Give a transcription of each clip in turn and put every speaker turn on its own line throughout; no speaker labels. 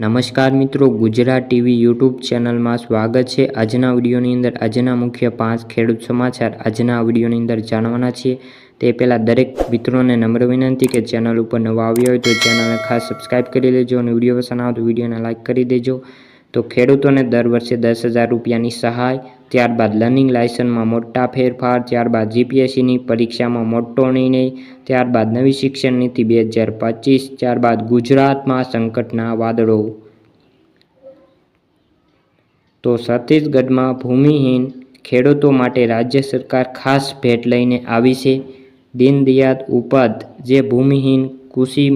નમસ્કાર મિત્રો, Gujarat TV YouTube ચેનલમાં સ્વાગત છે. આજના વિડીયોની અંદર આજના મુખ્ય પાંચ ખેડૂત સમાચાર આજના વિડીયોની અંદર જાણવાના છીએ. તે પહેલાં દરેક મિત્રોને નમ્ર વિનંતી કે ચેનલ ઉપર નવા આવ્યા હોય તો ચેનલને ખાસ સબસ્ક્રાઇબ કરી લેજો અને વીડિયો પસંદ આવે તો વિડીયોને લાઇક કરી દેજો. તો ખેડૂતોને દર વર્ષે દસ હજાર રૂપિયાની સહાય ત્યારબાદ લર્નિંગ લાયસન્સમાં મોટા ફેરફાર, ત્યારબાદ જીપીએસસીની પરીક્ષામાં મોટો નિર્ણય, ત્યારબાદ નવી શિક્ષણ નીતિ બે હજાર પચીસ, ત્યારબાદ ગુજરાતમાં સંકટના વાદળો. તો છત્તીસગઢમાં ભૂમિહીન ખેડૂતો માટે રાજ્ય સરકાર ખાસ ભેટ લઈને આવી છે. દીનદયાળ ઉપાદ જે ભૂમિહીન કૃષિ,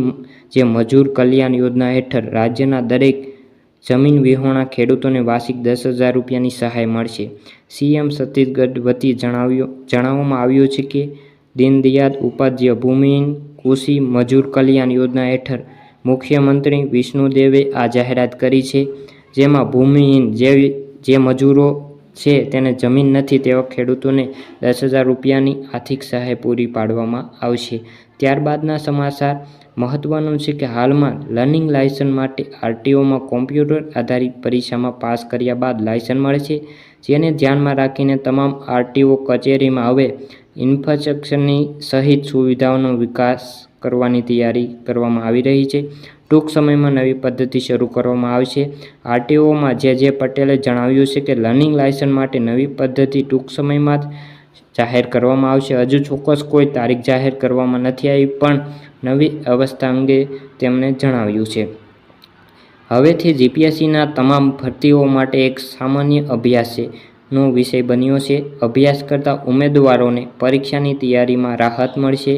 જે મજૂર કલ્યાણ યોજના હેઠળ રાજ્યના દરેક જમીન વિહોણા ખેડૂતોને વાર્ષિક દસ હજાર રૂપિયાની સહાય મળશે. સીએમ છત્તીસગઢ વતી જણાવ્યું, જણાવવામાં આવ્યું છે કે દીનદયાળ ઉપાધ્યાય ભૂમિહીન કૃષિ મજૂર કલ્યાણ યોજના હેઠળ મુખ્યમંત્રી વિષ્ણુદેવે આ જાહેરાત કરી છે, જેમાં ભૂમિહીન જે જે મજૂરો છે, તેને જમીન નથી તેવા ખેડૂતોને દસ હજાર રૂપિયાની આર્થિક સહાય પૂરી પાડવામાં આવશે. ત્યારબાદના સમાચાર મહત્વનું છે કે હાલમાં લર્નિંગ લાયસન્સ માટે આરટીઓમાં કોમ્પ્યુટર આધારિત પરીક્ષામાં પાસ કર્યા બાદ લાયસન્સ મળે છે, જેને ધ્યાનમાં રાખીને તમામ આરટીઓ કચેરીમાં હવે ઇન્ફ્રાસ્ટ્રક્ચરની સહિત સુવિધાઓનો વિકાસ કરવાની તૈયારી કરવામાં આવી રહી છે. ટૂંક સમયમાં નવી પદ્ધતિ શરૂ કરવામાં આવશે. આરટીઓમાં જે જે પટેલે જણાવ્યું છે કે લર્નિંગ લાયસન્સ માટે નવી પદ્ધતિ ટૂંક સમયમાં જ જાહેર કરવામાં આવશે. હજુ ચોક્કસ કોઈ તારીખ જાહેર કરવામાં નથી આવી, પણ નવી અવસ્થા અંગે તેમણે જણાવ્યું છે. હવેથી જીપીએસસીના તમામ ભરતીઓ માટે એક સામાન્ય અભ્યાસ છે નો વિષય બન્યો છે. અભ્યાસ કરતા ઉમેદવારોને પરીક્ષાની તૈયારીમાં રાહત મળશે.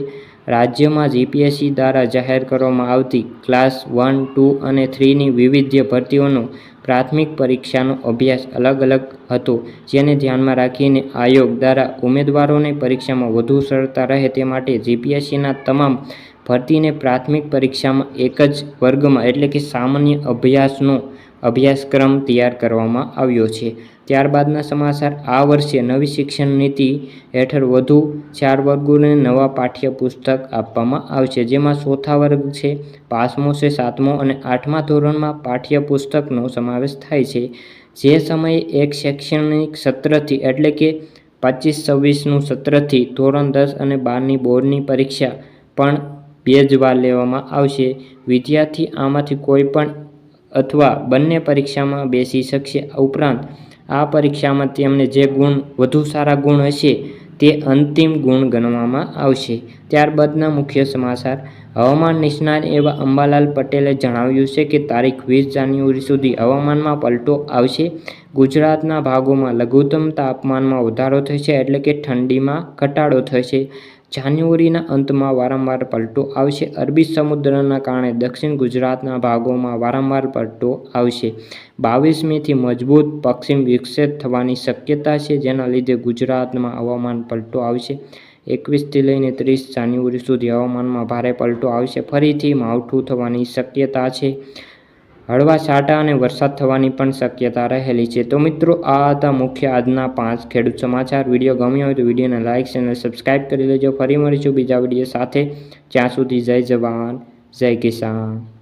રાજ્યમાં જીપીએસસી દ્વારા જાહેર કરવામાં આવતી ક્લાસ વન, ટુ અને થ્રીની વિવિધ ભરતીઓનો પ્રાથમિક પરીક્ષાનો અભ્યાસ અલગ અલગ હતો, જેને ધ્યાનમાં રાખીને આયોગ દ્વારા ઉમેદવારોને પરીક્ષામાં વધુ સરળતા રહે તે માટે જીપીએસસીના તમામ ભરતીને પ્રાથમિક પરીક્ષામાં એક જ વર્ગમાં એટલે કે સામાન્ય અભ્યાસનો અભ્યાસક્રમ તૈયાર કરવામાં આવ્યો છે. ત્યારબાદના સમાચાર. આ વર્ષે નવી શિક્ષણ નીતિ હેઠળ વધુ ચાર વર્ગોને નવા પાઠ્યપુસ્તક આપવામાં આવશે, જેમાં ચોથા વર્ગ છે, પાંચમો છે, સાતમો અને આઠમા ધોરણમાં પાઠ્યપુસ્તકનો સમાવેશ થાય છે. જે સમયે એક શૈક્ષણિક સત્રથી એટલે કે પચીસ છવ્વીસનું સત્રથી ધોરણ દસ અને બારની બોર્ડની પરીક્ષા પણ બેજવાર લેવામાં આવશે. વિદ્યાર્થી આમાંથી કોઈ પણ અથવા બંને પરીક્ષામાં બેસી શકશે. ઉપરાંત, આ પરીક્ષામાં તેમને જે ગુણ વધુ સારા ગુણ હશે, તે અંતિમ ગુણ ગણવામાં આવશે. ત્યારબાદના મુખ્ય સમાચાર. હવામાન નિષ્ણાત એવા અંબાલાલ પટેલે જણાવ્યું છે કે તારીખ વીસ જાન્યુઆરી સુધી હવામાનમાં પલટો આવશે. ગુજરાતના ભાગોમાં લઘુત્તમ તાપમાનમાં વધારો થશે એટલે કે ઠંડીમાં ઘટાડો થશે. જાન્યુઆરીના અંતમાં વારંવાર પલટો આવશે. અરબી સમુદ્રના કારણે દક્ષિણ ગુજરાતના ભાગોમાં વારંવાર પલટો આવશે. બાવીસમીથી મજબૂત પશ્ચિમ વિકસિત થવાની શક્યતા છે, જેના લીધે ગુજરાતમાં હવામાન પલટો આવશે. એકવીસથી લઈને ત્રીસ જાન્યુઆરી સુધી હવામાનમાં ભારે પલટો આવશે. ફરીથી માવઠું થવાની શક્યતા છે. હળવા છાંટા અને વરસાદ થવાની પણ શક્યતા રહેલી છે. તો મિત્રો, આ હતા મુખ્ય આજના પાંચ ખેડૂત સમાચાર. વીડિયો ગમ્યો હોય તો વિડીયોને લાઇક ચેનલ સબસ્ક્રાઈબ કરી લેજો. ફરી મળીશું બીજા વીડિયો સાથે. જ્યાં સુધી જય જવાન, જય કિસાન.